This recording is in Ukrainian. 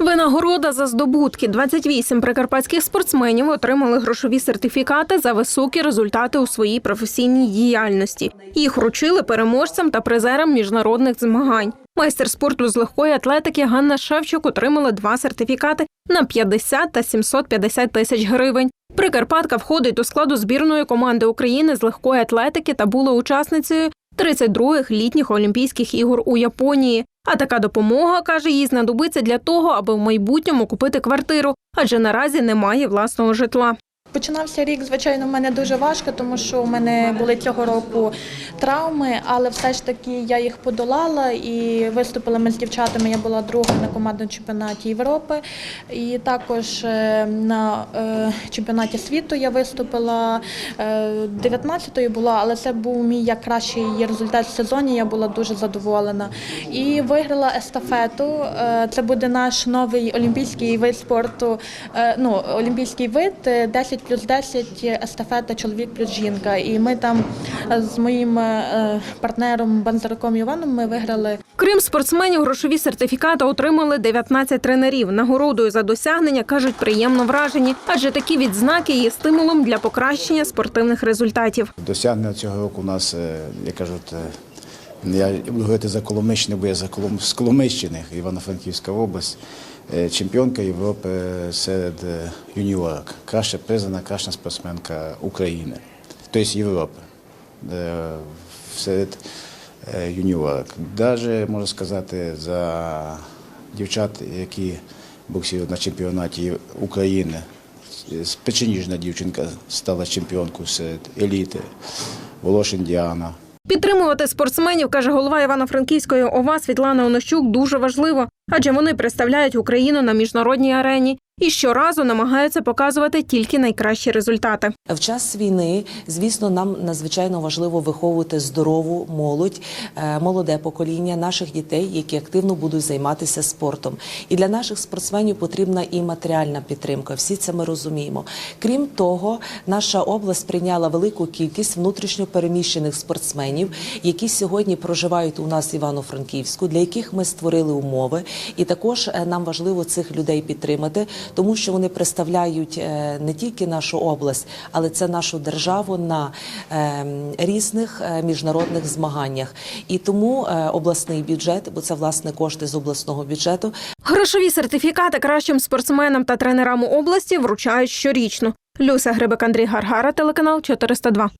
Винагорода за здобутки. 28 прикарпатських спортсменів отримали грошові сертифікати за високі результати у своїй професійній діяльності. Їх вручили переможцям та призерам міжнародних змагань. Майстер спорту з легкої атлетики Ганна Шевчук отримала два сертифікати на 50 та 750 тисяч гривень. Прикарпатка входить до складу збірної команди України з легкої атлетики та була учасницею 32-х літніх Олімпійських ігор у Японії. А така допомога, каже, їй знадобиться для того, аби в майбутньому купити квартиру, адже наразі немає власного житла. Починався рік, звичайно, в мене дуже важко, тому що у мене були цього року травми, але все ж таки я їх подолала і виступила ми з дівчатами. Я була друга на командному чемпіонаті Європи. І також е, на е, чемпіонаті світу я виступила е, 19-ю була, але це був мій як кращий результат в сезоні. Я була дуже задоволена. І виграла естафету. Е, Це буде наш новий олімпійський вид спорту. е, Ну, олімпійський вид е, 10 плюс 10 естафета чоловік плюс жінка. І ми там е, з моїм е, партнером Банзараком Іваном ми виграли Крім спортсменів, грошові сертифікати отримали 19 тренерів. Нагородою за досягнення кажуть приємно вражені, адже такі відзнаки є стимулом для покращення спортивних результатів. Досягнення цього року у нас, е, як кажуть, е, я буду говорити за Коломийщини, бо я за Колом, з Коломийщини, Івано-Франківська область, е, чемпіонка Європи серед е, юніорок. Краща признана, краща спортсменка України, тобто Європи. е, Серед юніорок. Навіть, можна сказати, за дівчат, які боксують на чемпіонаті України. Печеніжна дівчинка стала чемпіонкою серед еліти. Волошин Діана. Підтримувати спортсменів, каже голова Івано-Франківської ОВА Світлана Онощук, дуже важливо, адже вони представляють Україну на міжнародній арені і щоразу намагаються показувати тільки найкращі результати. В час війни, звісно, нам надзвичайно важливо виховувати здорову молодь, е, молоде покоління наших дітей, які активно будуть займатися спортом. І для наших спортсменів потрібна і матеріальна підтримка. Всі це ми розуміємо. Крім того, наша область прийняла велику кількість внутрішньо переміщених спортсменів, які сьогодні проживають у нас в Івано-Франківську, для яких ми створили умови. І також е, нам важливо цих людей підтримати, тому що вони представляють е, не тільки нашу область, але це нашу державу на е, різних е, міжнародних змаганнях. І тому е, обласний бюджет, бо це власне кошти з обласного бюджету, Грошові сертифікати кращим спортсменам та тренерам області вручають щорічно. Люся Грибик, Андрій Гаргара, телеканал 402.